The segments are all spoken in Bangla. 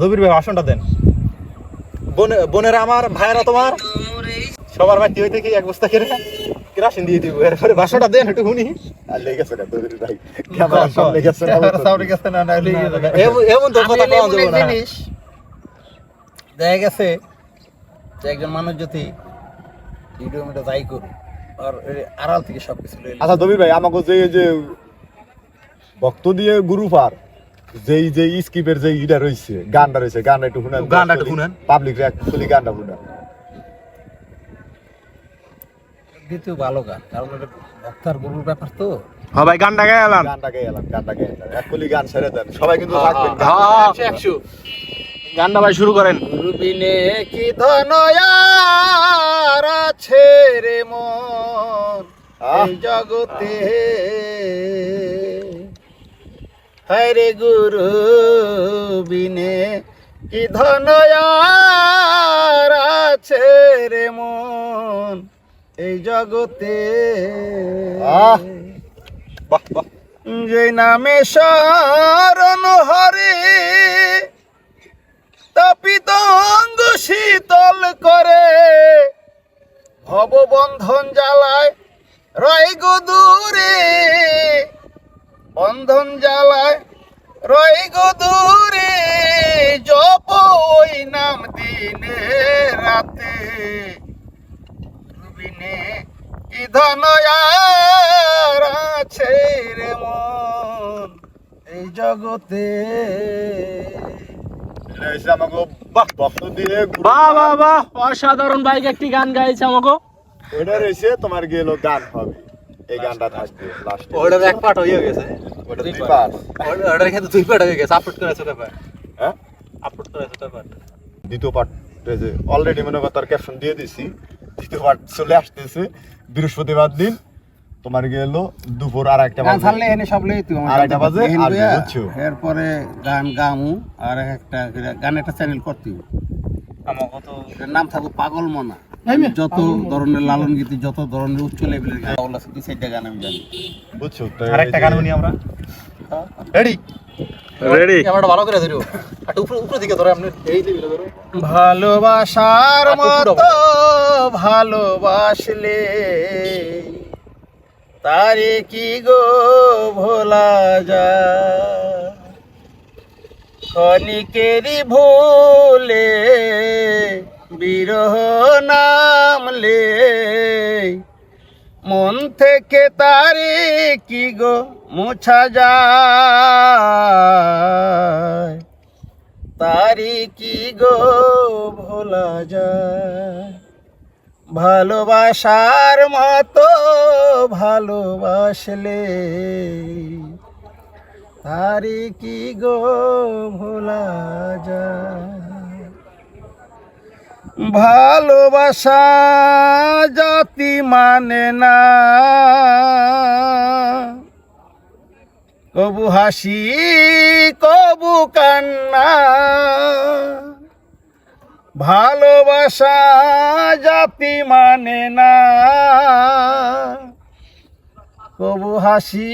রবির ভাই ভাষণটা দেন। বোনে- বোনেরা আমার ভাইয়েরা তোমার? সবার মাটি হইতে কি এক বস্তা করে কেরাসিন দিয়ে দিব? এরপরে ভাষণটা দেন একটু শুনি। আর লেগেছে না তোদের ভাই। ক্যামেরার সামনে গেছে না গেছে না না এমন- এমন তো কথা যাবে না। দেখা গেছে যে একজন মানুষ যদি ভিডিও যাই করুক আর এই আড়াল থেকে সবকিছু লইলে আচ্ছা দবির ভাই আমাকে যে যে ভক্ত দিয়ে গুরু পার যেই যে স্কিপের যে ইটা রয়েছে গানটা রয়েছে গানটা একটু শুনেন। গানটা একটু শুনেন। পাবলিক অ্যাকচুয়ালি গানটা শুনেন। দ্বিতীয় ভালো গান কারণ এটা ভক্তার গুরুর ব্যাপার তো। হ্যাঁ ভাই গানটা গায়ে এলাম। গানটা গেয়ে এলাম গানটা গেয়ে এলাম। অ্যাকচুয়ালি গান ছেড়ে দেন। সবাই কিন্তু থাকবেন হ্যাঁ। একশো। গানটা ভাই শুরু করেন। গুরুবিনে কি ধনয়ার আছে রে মন? জগতে হরে গুরু বিনে কি ধনয়ার আছে রে মন এই জগতে? যে নামে শরণ হরে তপিতঙ্গ শীতল করে ভববন্ধন জ্বালায় রয় গো দূরে। বন্ধন জ্বালায় রই গো দূরে জপ ওই নাম দিনে রাতে। রুবিনে কি ধনয়ার আছে রে মন এই জগতে? অসাধারণ বাইক একটি গান গাইছে আমাকে রয়েছে তোমার গেল গান হবে। এই গানটা থাকবে লাস্টে ওটার এক পার্ট হয়ে গেছে। ওটা দুই পার্ট ওটার ক্ষেত্রে দুই পার্ট হয়ে গেছে আপলোড করেছে ব্যাপার হ্যাঁ? আপলোড করেছে ব্যাপার দ্বিতীয় পার্ট যে অলরেডি মনে কর তার ক্যাপশন দিয়ে দিছি দ্বিতীয় পার্ট চলে আসতেছে বৃহস্পতিবার দিন তোমার গেল দুপুর আর একটা গান ছাড়লে এনে সব লই তুই আমার আড়াইটা বাজে আর বুঝছ? এরপরে গান গামু আর একটা গান একটা চ্যানেল করতি আমাকে তো নাম থাকবে পাগল মনা। যত ধরনের লালন গীতি যত ধরনের উচ্চ লেভেলের গান আছে দুই গান আমি জানি। বুঝছ? তো আরেকটা গান শুনি আমরা। রেডি রেডি ক্যামেরাটা ভালো করে ধরো। আর উপরে উপরে দিকে ধরো আপনি এই দিকে ধরো। ভালোবাসার মতো ভালোবাসলে তারে কি গো ভোলা যা ক্ষণিকেরই ভোলে বিরহ নামলে মন থেকে তারে কি গো মুছা যায়। তারি কি গো ভোলা যায়? ভালোবাসার মতো ভালোবাসলে। তারি কি গো ভোলা যায়? ভালোবাসা জাতি মানে না। কবু হাসি, কবু কান্না। ভালোবাসা জাতি মানে না। কবু হাসি,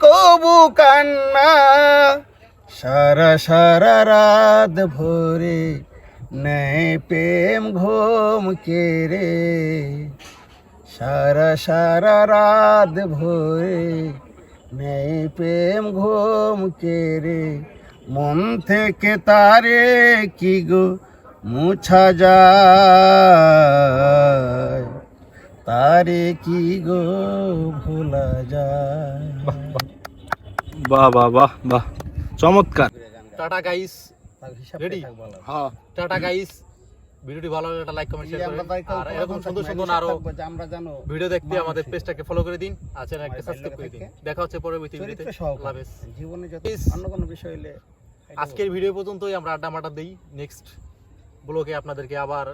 কবু কান্না, সারা সারা রাত ভরে নেয় প্রেম ঘুম কেরে সারা সারা রাত ভরে নেই প্রেম ঘুম কেরে মন থেকে তারে কি গো মুছা যায়? তারে কি গো ভোলা যায়? বাহ বাহ বাহ বাহ। চমৎকার। Tata guys. Ready? হ্যাঁ। Tata guys. ভিডিওটি ভালো লাগলে একটা লাইক কমেন্ট শেয়ার করেন আর এরকম সুন্দর সুন্দর আরও আমরা জানো ভিডিও দেখতে আমাদের পেজটাকে ফলো করে দিন। আর চ্যানেলকে আমার সাবস্ক্রাইব করে দিন। দেখা হচ্ছে পরবর্তী ভিডিওতে। জীবনে যত অন্য কোনো বিষয় হলে আজকের ভিডিও পর্যন্তই আমরা আড্ডা মাটা দিই। নেক্সট ব্লগে আপনাদেরকে আবার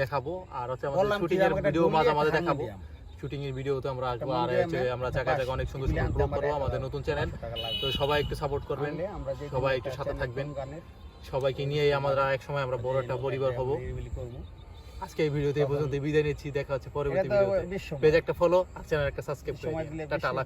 দেখাবো। আর হচ্ছে আমাদের শুটিং এর ভিডিও মাঝে মাঝে দেখাবো। শুটিং এর ভিডিওতে আমরা আসব। আর হচ্ছে আমরা একটা জায়গায় জায়গায় অনেক সুন্দর সুন্দর ব্লগ করব আমাদের নতুন চ্যানেল। তো সবাই একটু সাপোর্ট করবেন। সবাই একটু সাথে থাকবেন। সবাইকে নিয়েই আমরা এক সময় আমরা বড় একটা পরিবার হব। আজকে এই ভিডিওতে এই পর্যন্ত বিদায় নিচ্ছি দেখা হচ্ছে পরবর্তী ভিডিওতে। পেজ একটা ফলো আর চ্যানেল একটা সাবস্ক্রাইব করে টাটা আল্লাহ